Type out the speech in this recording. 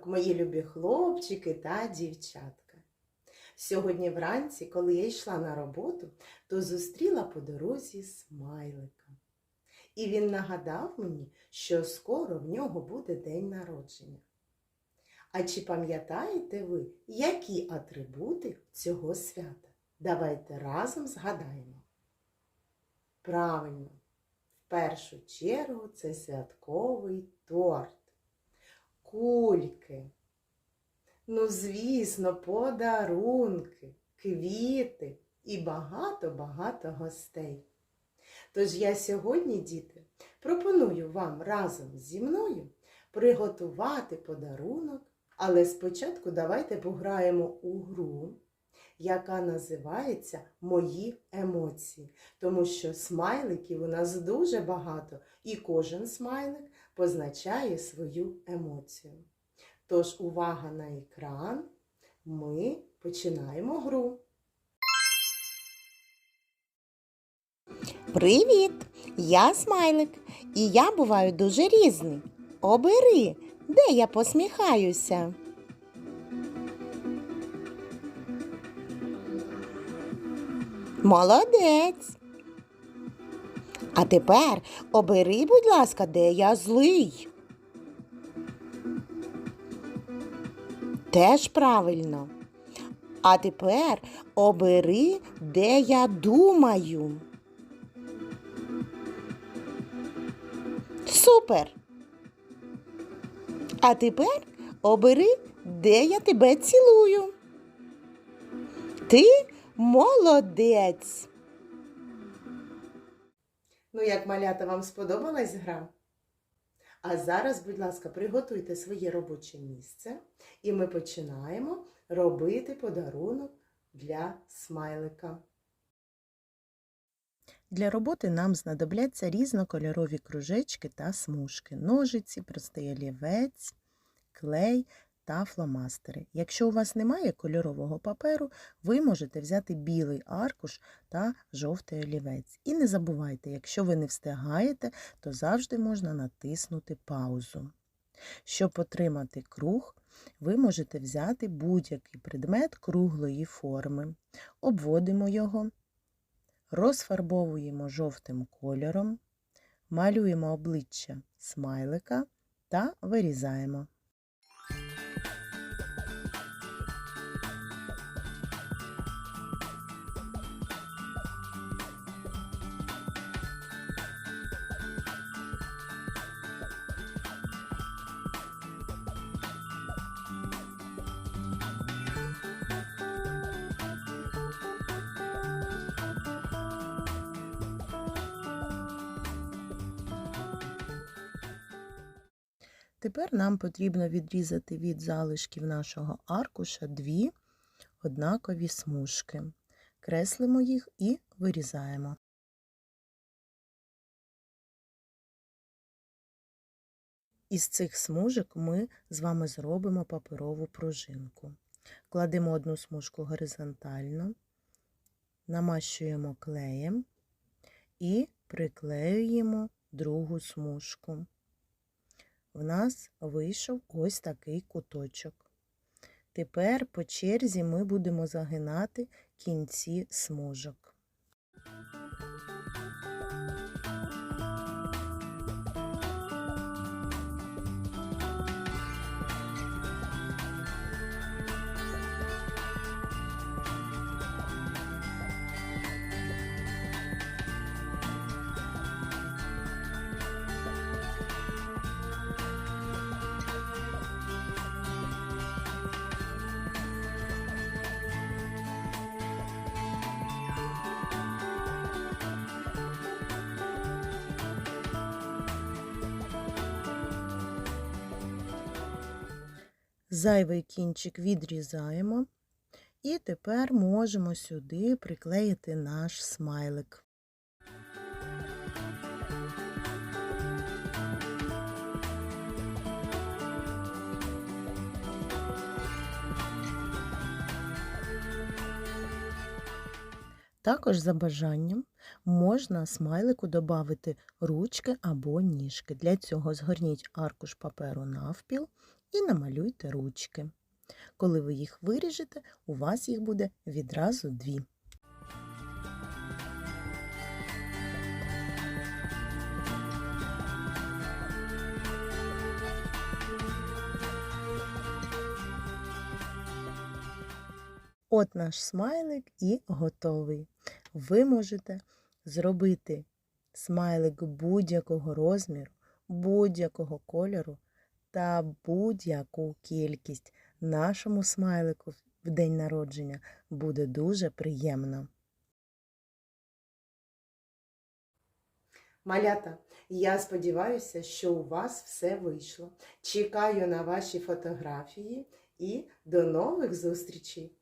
ранок, мої любі хлопчики та дівчатка. Сьогодні вранці, коли я йшла на роботу, то зустріла по дорозі смайлика. І він нагадав мені, що скоро в нього буде день народження. А чи пам'ятаєте ви, які атрибути цього свята? Давайте разом згадаємо. Правильно, в першу чергу це святковий торт кульки. Ну, звісно, подарунки, квіти і багато-багато гостей. Тож я сьогодні, діти, пропоную вам разом зі мною приготувати подарунок, але спочатку давайте пограємо у гру, яка називається Мої емоції, тому що смайликів у нас дуже багато, і кожен смайлик позначає свою емоцію. Тож увага на екран, ми починаємо гру. Привіт! Я смайлик, і я буваю дуже різний. Обери, де я посміхаюся. Молодець. А тепер обери, будь ласка, де я злий. Теж правильно. А тепер обери, де я думаю. Супер. А тепер обери, де я тебе цілую. Ти молодець. Ну, як малята, вам сподобалась гра? А зараз, будь ласка, приготуйте своє робоче місце, і ми починаємо робити подарунок для смайлика. Для роботи нам знадобляться різнокольорові кружечки та смужки, ножиці, простий олівець, клей та фломастери. Якщо у вас немає кольорового паперу, ви можете взяти білий аркуш та жовтий олівець. І не забувайте, якщо ви не встигаєте, то завжди можна натиснути паузу. Щоб отримати круг, ви можете взяти будь-який предмет круглої форми, обводимо його розфарбовуємо жовтим кольором, малюємо обличчя смайлика та вирізаємо. Тепер нам потрібно відрізати від залишків нашого аркуша дві однакові смужки. Креслимо їх і вирізаємо. Із цих смужок ми з вами зробимо паперову пружинку. Кладемо одну смужку горизонтально, намащуємо клеєм і приклеюємо другу смужку в нас вийшов ось такий куточок. Тепер по черзі ми будемо загинати кінці смужок. Зайвий кінчик відрізаємо. І тепер можемо сюди приклеїти наш смайлик. Також за бажанням можна смайлику додати ручки або ніжки. Для цього згорніть аркуш паперу навпіл і намалюйте ручки. Коли ви їх виріжете, у вас їх буде відразу дві. От наш смайлик і готовий. Ви можете зробити смайлик будь-якого розміру, будь-якого кольору та будь-яку кількість. Нашому смайлику в день народження буде дуже приємно. Малята, я сподіваюся, що у вас все вийшло. Чекаю на ваші фотографії і до нових зустрічей!